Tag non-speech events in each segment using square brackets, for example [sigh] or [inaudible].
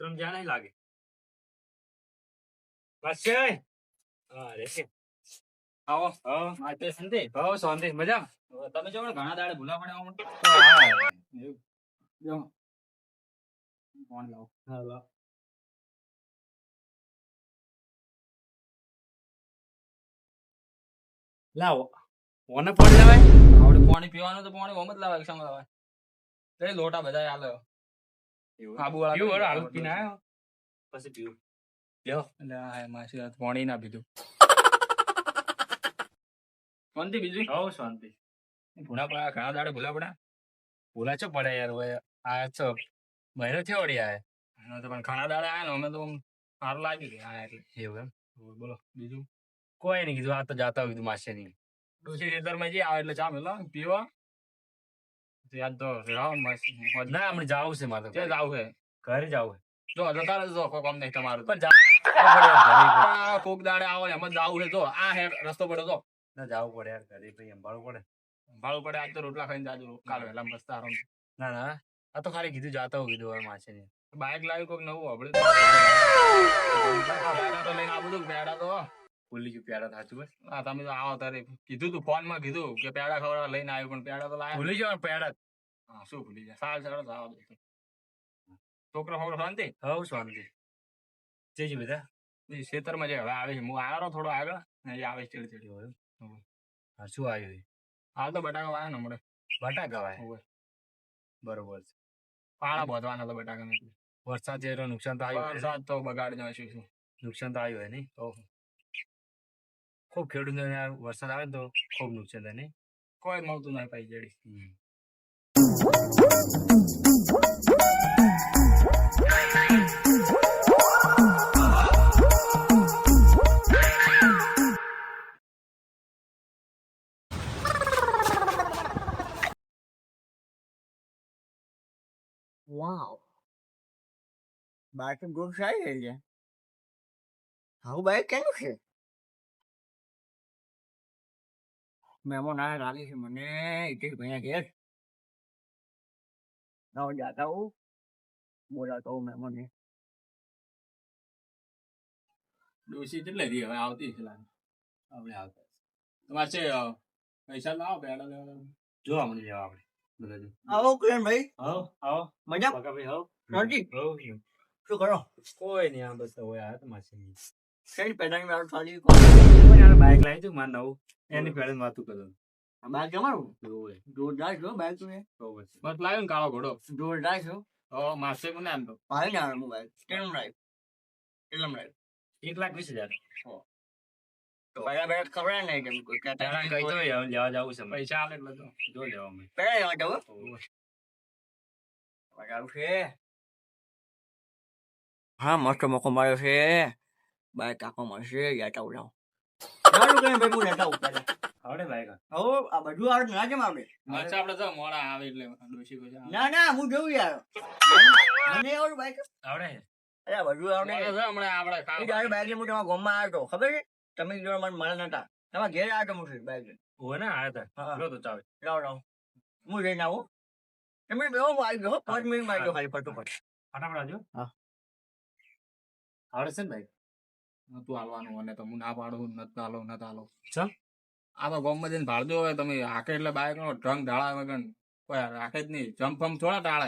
થયો જ્યાં નહીં લાગે. બસ છે હા રે આવો. હા આ તે શાંતિ. મજા તમે જો ઘણા દાડે ભૂલા પડે ફોન લાવો. લાવો. ઓને પડી લેવાય આવડે પાણી પીવાનું તો પાણી ઓમ જ લાવે સંગ લાવે. તે લોટા બધા હાલે આબુ વાળા પીવું હાલ પીને આવ્યો પછી પીવું. લ્યો એટલે આ માસી પાણી ના પીધું. શાંતિ બીજું? શાંતિ. ભૂલા પડ્યા ઘણા દાડે ભૂલા પડ્યા. બોલા છો પડે યાર હવે આ છો મહિનો થયો વળી આયા તો પણ ઘણા દાડે આયા ને અમે તો સારું લાગ્યું કે આયા એટલે. એવું એમ? બોલો, બીજું? કોઈ નહીં કીધું આ તો જાતા હોય કીધું માસે નહીં ડોસી ખેતરમાં જે આવે એટલે ચા મેલો પીવા. યાદ તો મસ્ત ના આપણે જાવું છે મારે. છે જાવ હે ઘરે જાવું જો જતા રહેજો કોઈ કામ નહીં તમારું. પણ જાવું કોક દાડે આવો એમ જ જાવું છે. જો આ હે રસ્તો પડે તો ના જાવું પડે યાર ઘરે ભાઈ સંભાળવું પડે. ભાડું પડે આજ તો રોટલા ખાઈને જાજો કાલ વહેલા મસ્ત આરામ ના ના. આ તો ખાલી કીધું જાતા કીધું હવે માછે બાઇક લાવી કોઈક નવું આપણે ભૂલી ગયું પેડા થાતું બસ આ તમે તો આવો તારે. કીધું તું ફોનમાં કીધું કે પેડા ખવડાવવા લઈને આવ્યો પણ પેડા તો લાયા ભૂલી જાવ પ્યારા હા શું ભૂલી જાય સારું સારું તો આવો. છોકરો છોકરો શાંતિ? હવ શાંતિ. જઈજો બધા. ખેતરમાં જે હવે આવે છે. હું આવ્યો થોડો આગળ એ આવે છે ચડી ચડી હોય હા શું આવ્યું? હાલ તો બટાકા વાયા ને હમણાં. બટાકા વાય. બરોબર છે. પાળા બોધવાના તો બટાકા વરસાદ જેટલો નુકસાન તો આવ્યું વરસાદ તો બગાડી જાય શું. નુકસાન તો આવ્યું હોય નહીં ખૂબ ખેડૂતોને વરસાદ આવે તો ખૂબ નુકસાન થાય નહીં કોઈ મળતું નહીં પાઈ જડી. Wow. બાકી ગુડ સારી રહી છે આવું બાઈક કેમ છે મહેમાન આ લાગે છે મને ઇટેશ ભૈયા ઘેર ના જાતા હું બોલાતો હું મહેમાન ને ડોસી કેટલે રહી હવે આવતી છે લાગે આપણે આવતા તમારે છે અ, પૈસા લાવો પેડા લેવા જો અમને જવા આપણે બધા જો આવો કિરણ ભાઈ આવો આવો મજા બકા ભાઈ આવો શાંતિ હવ શું કરો કોઈ નહીં આ બસ હવે આયા તો માસે નહીં કઈ પેદાની વાળું સારી યાર બાઇક લાવી તું માર નવું. એની પહેલા વાતું કરો. આ બાઇક તમારું? જોરદાર છો બાઇક તું બસ લાવ્યો ને કાળો ઘોડો. જોરદાર છો ઓ માસે મને આમ તો. પાણી ના હું બાઇક કેટલમ રાઈડ કેટલમ રાઈડ એક લાખ વીસ હજાર. તો પહેલા પહેલા ખબર નહીં કેમ કોઈ પેલા કઈ તો લેવા જવું છે પૈસા એટલે તો. જો લેવા જવું બરાબર છે. હા મસ્ત મોકો માર્યો છે. બાય કાકો મળશે લેતા ઉડાવ સારું કઈ ભાઈ હું લેતા ઉડાવ આવડે બાઈક ઓ આ બધું આવડે ના કેમ આવડે અચ્છા આપણે તો મોડા આવે એટલે ડોસી કોઈ ના ના હું જોઉં યાર મને- આવડે ભાઈ આવડે અરે બધું આવડે છે હમણાં આપણે એ ખાવા બાઈક હું તમારા ગામમાં આવ્યો હતો ખબર છે તમે જો મને મળ્યા નતા તમારા ઘેર આવ્યો હતો હું બાઈક ઓવે ને આયા તા હા લો તો ચાવે લાવ લાવ હું જઈને આવું તમે બે હું આવી ગયો પાંચ મિનિટ આવી ગયો ખાલી ફટોફટ ફટાફટ આવજો હા. આવડે છે ને બાઈક નતું હાલવાનું અને તો હું ના પાડો નત હાલો નત હાલો. ચમ? આ તો ગામમાં જઈને ભાડજો હવે તમે હાકે એટલે બાઈક નો ટ્રંક ઢાળા વગર. કોઈ રાખે જ નહીં. જમ્પ ફમ થોડા ટાળા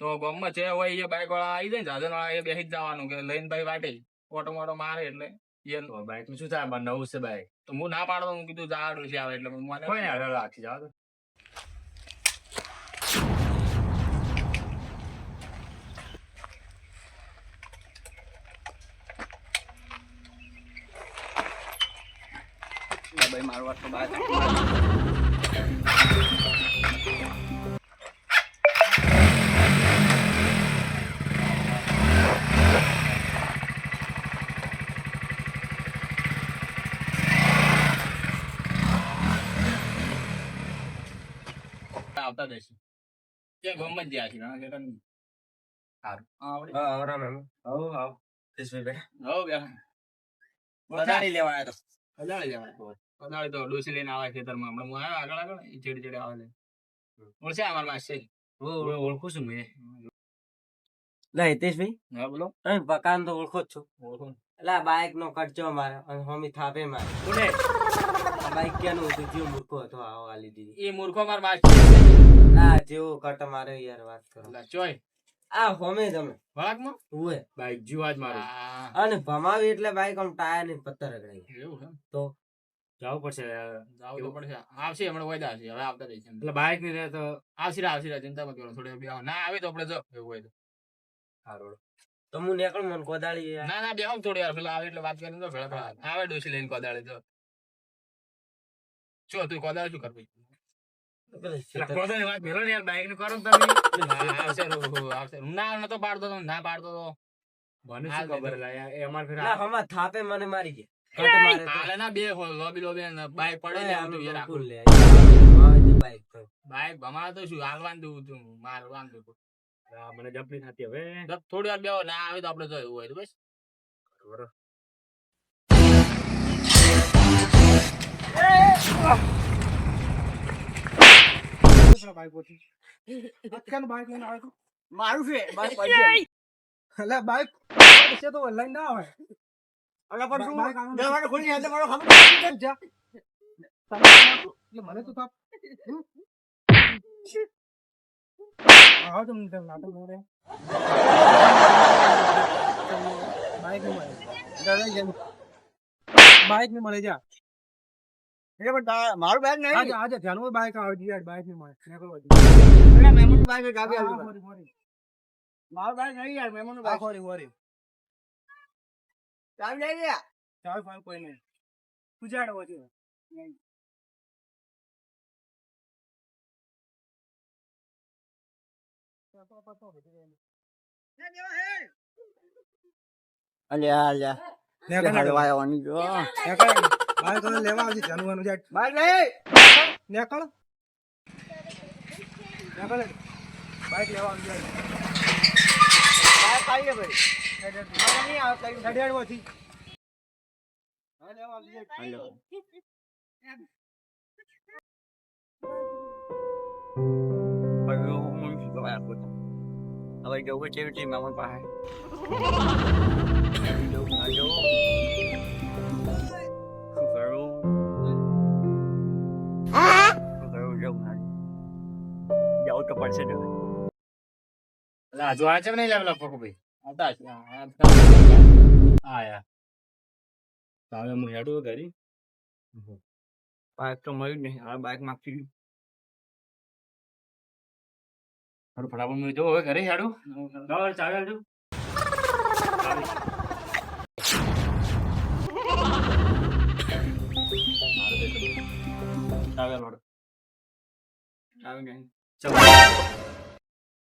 તો ગામમાં છે હોય એ બાઈક વાળા આવી જાય ને સાધન વાળા એ બેસી જ જવાનું કે લઈને ભાઈ વાટે. ઓટો મોટો મારે એટલે. એ બાઈકનું શું થાય? નવું છે બાઈક તો હું ના પાડવાનું હું કીધું જાડું છે આવે. એટલે મને કોઈ રાખી જાવ તો ભાઈ મારું વાત તો બાઈક આવતા જઈશું ત્યાં ગમે જ જ્યાં છે ઘણા કેટલા નહીં. સારું. આવડે હા આવરા મેમ આવો આવો બેઠા હવ બેઠા. વધારી લેવા તો કદાળી જવાય. કદાળી તો ડોસી લઈને આવે ખેતરમાં. હમણાં હું આવ્યો આગળ આગળ, એ ચેડે ચેડે આવે છે. ઓળખે અમારા માસી? ઓળખું છું મેં. લા હિતેશભાઈ? હા બોલો. તમે બકાન તો ઓળખો જ છો. એટલે બાઇક નો ખર્ચો મારે અને હોમી થાપે મારે. કોને? આ બાઇક ક્યાંનું હતું જેવો મૂર્ખો હતો આવો આલી દીધી એ મૂર્ખો માર બાદ ના જેવો કટ મારે યાર વાત કરો. ચોય. આ હોમે તમે વળાકમાં ઉવે બાઈક જીવા મારે મારું. આ, અને ભમાવી એટલે બાઇક આમ ટાયર ને પત્તર રગડાઈ એવું તો જવું પડશે જવું તો પડશે. આવશે હમણાં વાયદા છે હવે આવતા રહીશું એટલે બાઈકની રહે તો આવશે આવશે ચિંતા મત કરો થોડી બે ના આવે તો આપણે જો એવું હોય તો. સારું તો હું નીકળું મને કોદાળી. ના ના બે થોડી વાર પેલા આવે એટલે વાત કરીને તો ભેળા આવે. ડોસી લઈને કોદાળી તો શું તું કોદાળી શું કર ખેતર- કોદાળી વાત ભેરો ને યાર બાઈકનું કરો તમે આવશે આવશે. ના નતો પાડતો તો ના પાડતો તો. મને શું ખબર લા યાર એ અમાર ફેર ના હમા થાપે મને મારી ગયા. બે લોબી લોબી બાઈક પડે ને તો. લે બાઈક ભમાવે તો શું હાલવાનું દઉં તું મારવાનું દઉં આ મને જપની થતી હવે. તો થોડી વાર બેહો ના આવે તો આપણે જો એવું હોય તો બસ. મારું છે બાઈક [laughs] બાઈક તો ઓનલાઈન ના આવે. અલા પણ બાઈક આનું- દરવાજો ખોલીને એટલે મારો ખબર જા. તમે એટલે મને તો થાપ. આવો તમે તેમ નાટક ન રે બાઈકની મળે. દાદા જેમ બાઈકની મળે જા. એટલે પણ મારું બેગ નહીં. આજે આજે ધ્યાનમાં બાઈક આવે છે યાર બાઈકની મળે. આપી હા, આલ્યું. હોરી, હોરી. મારું બેગ નહીં યાર મહેમાનનું બાઈક. હોરી, હોરી. ચાવી લઈ ગયા ચાલ ફાઈલ કોઈ નહીં. ઉજાડો છે અલ્યા અલ્યા લેવા આવજે જાનવાનું જાય. બાઈક નહીં નેકળ. નેકળ. બાઈક લેવા આવજે. બાઈક આવીએ ભાઈ. હલો હવે જવું છે એવી મામા પાસે જવું ના ના તો પડશે જ હવે. એટલે હજુ આ છે નહીં લેવલા પકો ભાઈ તો હવે હું હેડું ઘરી. બાઈક તો મળ્યું જ નહીં હવે બાઈક માંગતી રહ્યું. થોડું ફટાફટ હું જો હવે ઘરે હેડું. ચાલ હેડું.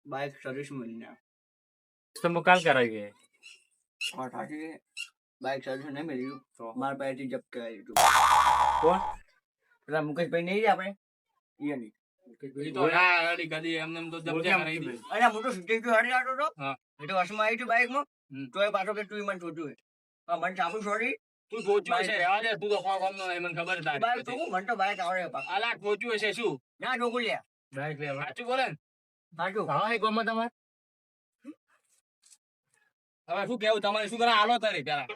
બાઈક સર્વિસ મળીને આવે. તો મુકાલ કાલ કરાવી વાત બાઈક સર્વિસ નહીં મળ્યું તો? મારા પાસેથી જપ્ત કરાવી દીધું. કોણ? પેલા મુકેશભાઈ નહીં રહ્યા આપણે? એ નહીં બાઈક લેવા. બોલે ને? હા એ ગમે તમારે? હવે શું કેવું? તમારે શું કરે હાલો. તારી પેલા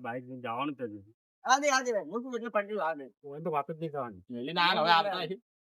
બાઈક જવાનું આજે આજે હું તો વાત જ નહીં કરવાની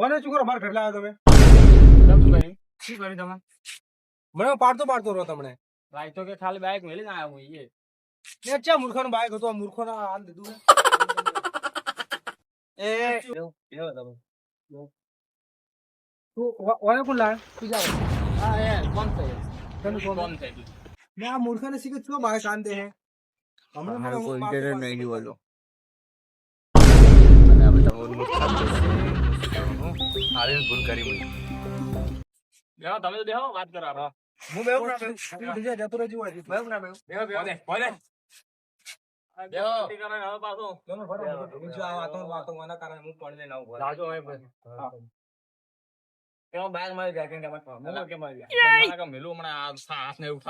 ઓને શું કરો મારા ઘર લાવ્યા તમે કેમ શું કર્યું? તમે મને પાડતો પાડતો રહો તમને ભાઈ તો કે ખાલી બાઈક મેલી ના આવ્યો હું એ અચ્છા મૂર્ખો નું બાઈક હતું આ મૂર્ખોના હાલ દીધું ને. એ બેહો તમે. તું ઓને કોણ લાવે તું જા હા એ બંધ થઈ તને કોણ બંધ થઈ ને આ મૂર્ખાને શીખે શું બાઈક આન દે હે હમણાં કોઈ ઇન્ટરનેટ નહીં જોવાતો અને આપણે તમારું નુકસાન આવીને ભૂલ કરી મને બેહો, તમે તો બેહો વાત કરો આપણે. હું બેહું ના બેહું? તું બીજે જતો રહેજે હોયથી. બેહો, બેહો. બોલે. આ બેહો. ખોટી કરે ને હવે પાછો. ચાલો, બરાબર. બીજું આ વાતો વાતો મને કારણે હું પડી લઈને આવું ઘરે. લાજો હવે. હા. મારી જાય કેમ કે ગયા? મારા મેલું હમણાં ને એવું.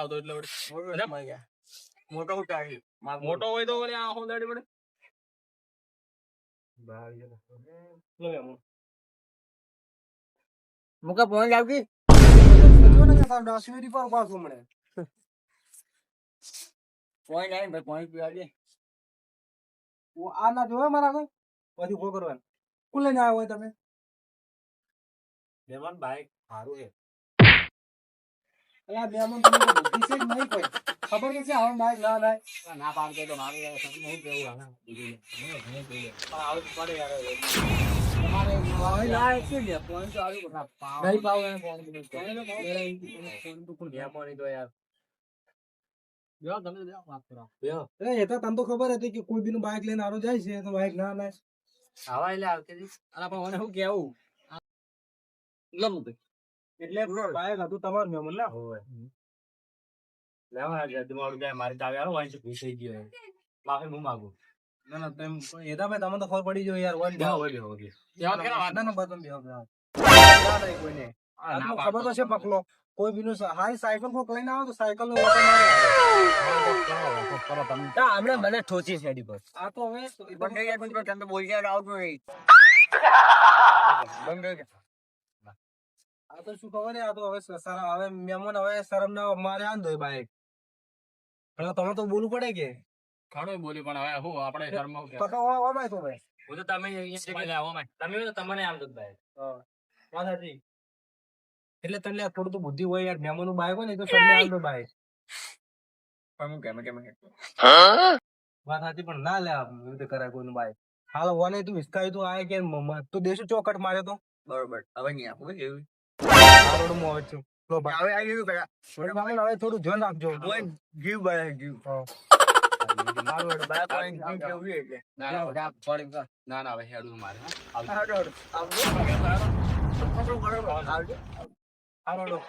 મોટો ઉઠાવી. મોટો હોય તો વળી આ હોદાડી પડે લો બે હું. મુકા ફોન લાવકી જો ને સાહેબ તારો દાસવેરી પર પાછો મળે ફોન આવી ભાઈ ફોન પીવા દે. ઓ આ ના જોવે મારા કોઈ પછી ઊભો કરવાનું. કુલે લઈને આવ્યા હોય તમે? મહેમાન ભાઈ સારું છે. અલા બેમન તમને બુદ્ધિ છે નહીં કોઈ? ખબર કે છે આવો બાઈક ના ના ના પાડતો તો મારું સમજ નહીં કેવું હાલે. પણ આવે તો પડે યાર ને તો ખબર હતી કે કોઈ બીનું બાઇક લઈને આરો જાય છે તો બાઈક ના લાય આવા એટલે આવતી અલા, પણ મને શું કેવું એટલે બાઇક હતું તમારું મેમન ના હોય લેવા જલ્દી મોડું જાય મારી ચાવી થઈ ગયો હું માંગુ. ના ના તેમ એ તમને તો ખબર પડી જાય યાર વન બેહો બેહો બેહો. બેહો કેના વાત? ના ના બેહો બેહો. ના નહીં કોઈને આટલું ખબર તો છે પકલો. કોઈ બીનું હાય સાયકલ કોક લઈને આવો તો સાયકલ નો ઓટો મારે. આવે. કરો મને ઠોચી છે એની બસ આ તો હવે થઈ ગયા પણ તમે બોલ ગયા આવતો નહીં. બંધ ગયા આ તો શું ખબર આ તો હવે સર- હવે મહેમાન હવે શરમ ના મારે દો બાઈક. પણ તમે તો બોલવું પડે કે? ઘણું બોલી પણ હવે હું આપણે ધર્મ તો તો બાઈક તો ભાઈ? હું તો તમે અહીંયા છે કે આવો મેં. તમે તો તમને આમ દુખ ભાઈ. હા. સાચી. એટલે તને આ થોડું તો બુદ્ધિ હોય યાર મહેમાનનું બાઈક હોય ને તો તમને દો બાઈક પણ હું કેમ કેમ વાત સાચી પણ ના લે એવી રીતે કરાય કોઈનું બાય હાલ વને તું વિસ્કાય તું આય કે તું દેશું ચોકટ મારે તો? બરોબર હવે નહીં આપું એવું. રોડ આવે છું. લો ભાઈ. હવે આવી ગયું પેલા હવે થોડું ધ્યાન રાખજો. જીવ બળે જીવ ને ના, હવે હેડું મારે. આવજો. આવજો.